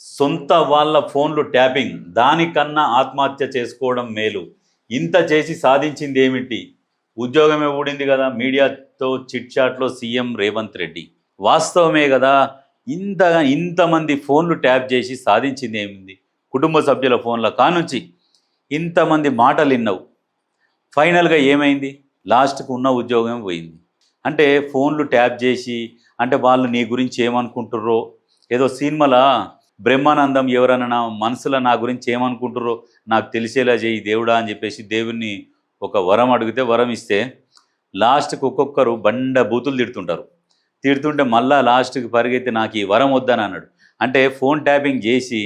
సొంత వాళ్ళ ఫోన్లు ట్యాపింగ్ దానికన్నా ఆత్మహత్య చేసుకోవడం మేలు. ఇంత చేసి సాధించింది ఏమిటి? ఉద్యోగమే ఊడింది కదా మీడియాతో చిట్ చాట్లో సీఎం రేవంత్ రెడ్డి. వాస్తవమే కదా ఇంత ఇంతమంది ఫోన్లు ట్యాప్ చేసి సాధించింది ఏమింది కుటుంబ సభ్యుల ఫోన్ల కానుంచి ఇంతమంది మాటలు విన్నావు ఫైనల్గా ఏమైంది? లాస్ట్కు ఉన్న ఉద్యోగం పోయింది. అంటే ఫోన్లు ట్యాప్ చేసి అంటే వాళ్ళు నీ గురించి ఏమనుకుంటుర్రో? ఏదో సినిమాలా? బ్రహ్మానందం ఎవరన్నా నా మనసులో నా గురించి ఏమనుకుంటారో నాకు తెలిసేలా చేయి దేవుడా అని చెప్పేసి దేవుణ్ణి ఒక వరం అడిగితే వరం ఇస్తే లాస్ట్కి ఒక్కొక్కరు బండ బూతులు తిడుతుంటారు. తిడుతుంటే మళ్ళా లాస్ట్కి పరిగెత్తి నాకు ఈ వరం వద్దని అన్నాడు. అంటే ఫోన్ ట్యాపింగ్ చేసి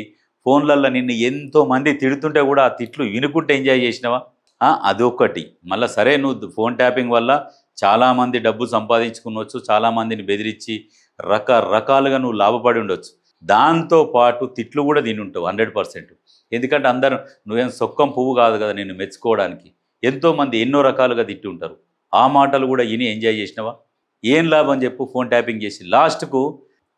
ఫోన్లల్లో నిన్ను ఎంతో మంది తిడుతుంటే కూడా ఆ తిట్లు వినుకుంటే ఎంజాయ్ చేసినావా? అదొకటి మళ్ళీ సరే నువ్వు ఫోన్ ట్యాపింగ్ వల్ల చాలామంది డబ్బు సంపాదించుకునవచ్చు చాలామందిని బెదిరించి రకరకాలుగా నువ్వు లాభపడి ఉండొచ్చు. దాంతో పాటు తిట్లు కూడా తిని ఉంటావు హండ్రెడ్ పర్సెంట్. ఎందుకంటే అందరూ నువ్వేం సొక్కం పువ్వు కాదు కదా నేను మెచ్చుకోవడానికి. ఎంతోమంది ఎన్నో రకాలుగా తిట్టి ఉంటారు ఆ మాటలు కూడా విని ఎంజాయ్ చేసినావా? ఏం లాభం చెప్పు ఫోన్ ట్యాపింగ్ చేసి. లాస్ట్కు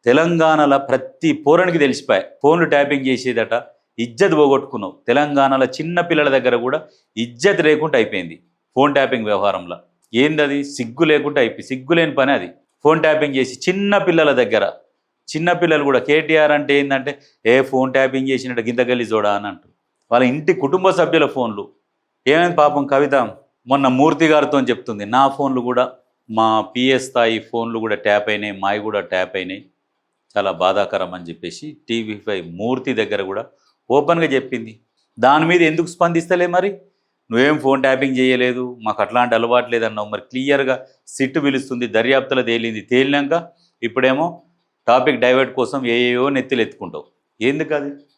తెలంగాణలో ప్రతి పోరానికి తెలిసిపోయాయి ఫోన్లు ట్యాపింగ్ చేసేదట ఇజ్జత్ పోగొట్టుకున్నావు. తెలంగాణలో చిన్న పిల్లల దగ్గర కూడా ఇజ్జత్ లేకుండా అయిపోయింది ఫోన్ ట్యాపింగ్ వ్యవహారంలో. ఏంది అది సిగ్గు లేకుండా అయిపోయి సిగ్గు లేని పని అది. ఫోన్ ట్యాపింగ్ చేసి చిన్న పిల్లల దగ్గర చిన్నపిల్లలు కూడా కేటీఆర్ అంటే ఏంటంటే ఏ ఫోన్ ట్యాపింగ్ చేసినట్టు గింత గల్లి చూడా అని అంటారు. వాళ్ళ ఇంటి కుటుంబ సభ్యుల ఫోన్లు. ఏమైంది పాపం కవిత? మొన్న మూర్తి గారితో చెప్తుంది నా ఫోన్లు కూడా మా పిఎస్ స్థాయి ఫోన్లు కూడా ట్యాప్ అయినాయి మావి కూడా ట్యాప్ అయినాయి. చాలా బాధాకరం అని చెప్పేసి టీవీ ఫైవ్ మూర్తి దగ్గర కూడా ఓపెన్గా చెప్పింది. దాని మీద ఎందుకు స్పందిస్తలే మరి? నువ్వేం ఫోన్ ట్యాపింగ్ చేయలేదు మాకు అట్లాంటి అలవాటు లేదన్నావు. మరి క్లియర్గా సిట్టు పిలుస్తుంది దర్యాప్తులో తేలింది తేలినాక ఇప్పుడేమో టాపిక్ డైవర్ట్ కోసం ఏయో నెత్తిలు ఎత్తుకుంటావు ఎందుకు అది